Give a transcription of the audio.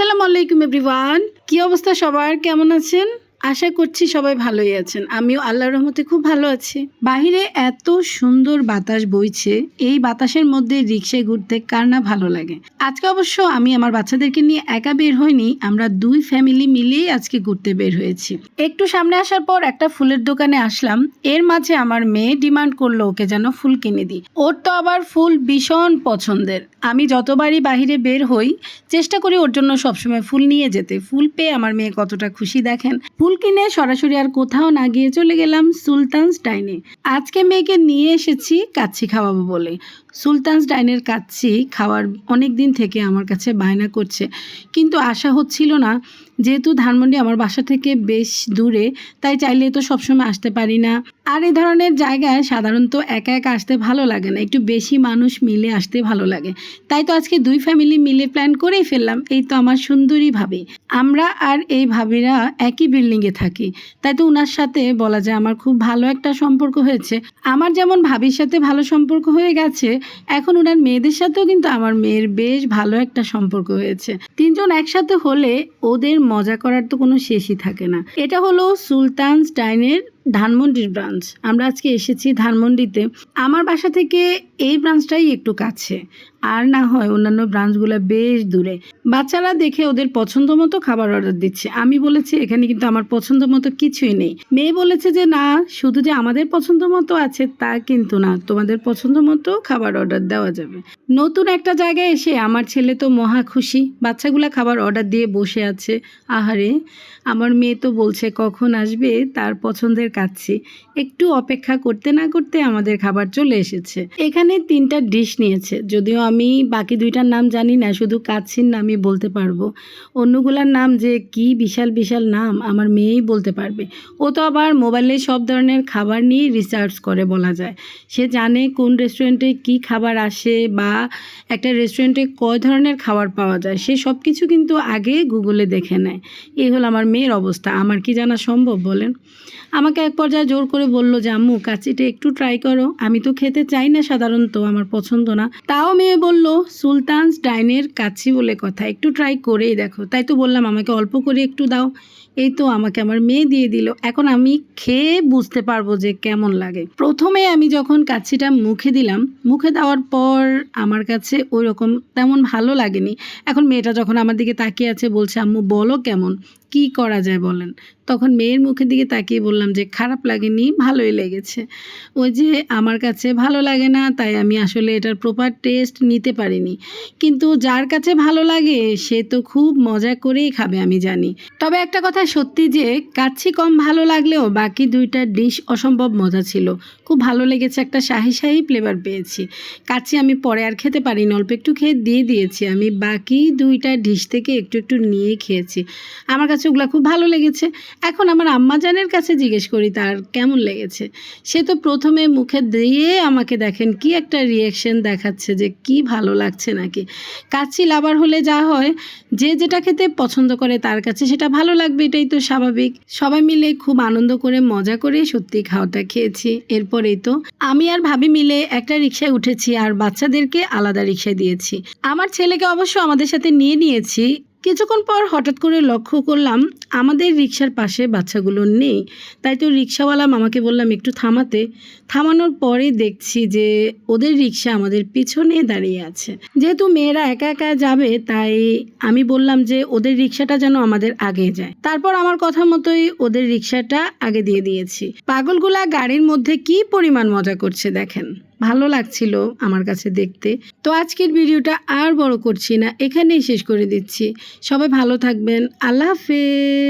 আলাইকুম এভরিওয়ান। কি অবস্থা সবার? কেমন আছেন? আশা করছি সবাই ভালোই আছেন। আমিও আল্লাহর রহমতে খুব ভালো আছি। বাহিরে এত সুন্দর বাতাস বইছে, এই বাতাসের মধ্যে রিক্সায় ঘুরতে কার না ভালো লাগে? আজকে অবশ্য আমি আমার বাচ্চাদেরকে নিয়ে একা বের হইনি, আমরা দুই ফ্যামিলি মিলেই আজকে ঘুরতে বের হয়েছি। একটু সামনে আসার পর একটা ফুলের দোকানে আসলাম, এর মাঝে আমার মেয়ে ডিমান্ড করল ওকে যেন ফুল কিনে দিই। ওর তো আবার ফুল ভীষণ পছন্দের। আমি যতবারই বাহিরে বের হই, চেষ্টা করি ওর জন্য সবসময় ফুল নিয়ে যেতে। ফুল পেয়ে আমার মেয়ে কতটা খুশি দেখেন, ফুল কিনে সরাসরি আর কোথাও না গিয়ে চলে গেলাম সুলতানস ডাইনে। আজকে মেয়েকে নিয়ে এসেছি কাচ্ছি খাওয়াবো বলে। সুলতানস ডাইনের কাচ্ছি খাওয়ার অনেক দিন থেকে আমার কাছে বায়না করছে। কিন্তু আশা হচ্ছিল না, যেহেতু ধানমন্ডি আমার বাসা থেকে বেশ দূরে, তাই চাইলে তো সবসময় আসতে পারি না। আর এই ধরনের জায়গায় সাধারণত একা একা আসতে ভালো লাগে না, একটু বেশি মানুষ মিলে আসতে ভালো লাগে। তাই তো আজকে দুই ফ্যামিলি মিলে প্ল্যান করেই ফেললাম, এই তো আমার সুন্দরী ভাবি। আমরা আর এই ভাবিরা একই বিল্ডিংয়ে থাকি, তাই তো ওনার সাথে বলা যায় আমার খুব ভালো একটা সম্পর্ক হয়েছে। আমার যেমন ভাবির সাথে ভালো সম্পর্ক হয়ে গেছে, এখন ওনার মেয়েদের সাথেও কিন্তু আমার মেয়ের বেশ ভালো একটা সম্পর্ক হয়েছে। তিনজন একসাথে হলে ওদের মজা করার তো কোনো শেষই থাকে না। এটা হলো সুলতানস ডাইনের ধানমন্ডির ব্রাঞ্চ আমরা আজকে এসেছি ধানমন্ডিতে। আমার বাসা থেকে এই ব্রাঞ্চটাই একটু কাছে। আর না হয় অন্যান্য ব্রাঞ্চগুলো বেশ দূরে। বাচ্চারা দেখে ওদের পছন্দ মতো খাবার অর্ডার দিচ্ছে। আমি বলেছি, এখানে কিন্তু আমার পছন্দ মতো কিছুই নেই। মেয়ে বলেছে যে, না, শুধু যে আমাদের পছন্দ মতো আছে, তা কিন্তু না। তোমাদের পছন্দ মতো খাবার অর্ডার দেওয়া যাবে। নতুন একটা জায়গায় এসে আমার ছেলে তো মহা খুশি। বাচ্চাগুলা খাবার অর্ডার দিয়ে বসে আছে। আহারে, আমার মেয়ে তো বলছে, কখন আসবে? তার পছন্দের কাচ্ছি একটু অপেক্ষা করতে না করতে আমাদের খাবার চলে এসেছে। এখানে তিনটা ডিশ নিয়েছে। যদিও আমি বাকি দুইটার নাম জানি না, শুধু কাচ্ছির নামই বলতে পারব। অন্যগুলার নাম যে কি বিশাল বিশাল নাম, আমার মেয়েই বলতে পারবে। ও তো আবার মোবাইলে সব ধরনের খাবার নিয়ে রিসার্চ করে বলা যায়। সে জানে কোন রেস্টুরেন্টে কি খাবার আসে বা একটা রেস্টুরেন্টে কয় ধরনের খাবার পাওয়া যায়। সে সব কিছু কিন্তু আগে গুগলে দেখে নেয়। এই হলো আমার মেয়ের অবস্থা। আমার কি জানা সম্ভব বলেন? আমাকে এক পর্যায়ে জোর করে বলল যে, আম্মু, কাচিটা একটু ট্রাই করো। আমি তো খেতে চাই না সাধারণত, আমার পছন্দ না। তাও মেয়ে বলল সুলতানস ডাইনের কাছি বলে কথা। একটু ট্রাই করেই দেখো। তাই তো বললাম, আমাকে অল্প করে একটু দাও। এই তো আমাকে আমার মেয়ে দিয়ে দিল। এখন আমি খেয়ে বুঝতে পারব যে কেমন লাগে। প্রথমে আমি যখন কাচ্ছিটা মুখে দিলাম, মুখে দেওয়ার পর আমার কাছে ওই রকম তেমন ভালো লাগেনি। এখন মেয়েটা যখন আমার দিকে তাকিয়ে আছে, বলছে, আম্মু, বলো কেমন? কি করা যায় বলেন? তখন মেয়ের মুখের দিকে তাকিয়ে বললাম যে, খারাপ লাগেনি, ভালোই লেগেছে। ওই যে, আমার কাছে ভালো লাগে না, তাই আমি আসলে এটার প্রপার টেস্ট নিতে পারিনি। কিন্তু যার কাছে ভালো লাগে, সে তো খুব মজা করেই খাবে, আমি জানি। তবে একটা কথা সত্যি যে, কাচ্ছি কম ভালো লাগলেও বাকি দুইটা ডিশ অসম্ভব মজা ছিল। খুব ভালো লেগেছে একটা শাহি শাহি ফ্লেভার পেয়েছি। কাচ্ছি আমি পরে আর খেতে পারিনি, অল্প একটু খেয়ে দিয়ে দিয়েছি। আমি বাকি দুইটা ডিশ থেকে একটু একটু নিয়ে খেয়েছি। আমার কাছে ওগুলো খুব ভালো লেগেছে। এখন আমার আম্মাজানের কাছে জিজ্ঞেস করি, তার কেমন লেগেছে? সে তো প্রথমে মুখে দিয়ে আমাকে দেখেন, কি একটা রিয়েকশন দেখাচ্ছে যে কি ভালো লাগছে নাকি। কাচ্ছি লাভার হলে যা হয়, যে যেটা খেতে পছন্দ করে তার কাছে সেটা ভালো লাগবে, এটাই তো স্বাভাবিক। সবাই মিলে খুব আনন্দ করে, মজা করে সত্যি খাওয়াটা খেয়েছি। এরপরেই তো আমি আর ভাবি মিলে একটা রিক্সায় উঠেছি আর বাচ্চাদেরকে আলাদা রিক্সায় দিয়েছি। আমার ছেলেকে অবশ্য আমাদের সাথে নিয়ে নিয়েছি কিছুক্ষণ পর হঠাৎ করে লক্ষ্য করলাম আমাদের রিক্সার পাশে বাচ্চাগুলো নেই। তাই তো রিক্সাওয়ালা মামাকে বললাম, একটু থামাতে। থামানোর পরে দেখছি যে ওদের রিক্সা আমাদের পিছনে দাঁড়িয়ে আছে। যেহেতু মেয়েরা একা একা যাবে, তাই আমি বললাম যে ওদের রিক্সাটা যেন আমাদের আগে যায়। তারপর আমার কথা মতোই ওদের রিক্সাটা আগে দিয়ে দিয়েছি। পাগলগুলা গাড়ির মধ্যে কি পরিমাণ মজা করছে দেখেন। ভালো লাগছিল আমার কাছে দেখতে। তো আজকের ভিডিওটা আর বড় করছি না, এখানেই শেষ করে দিচ্ছি। সবাই ভালো থাকবেন, আল্লাহ হাফেজ।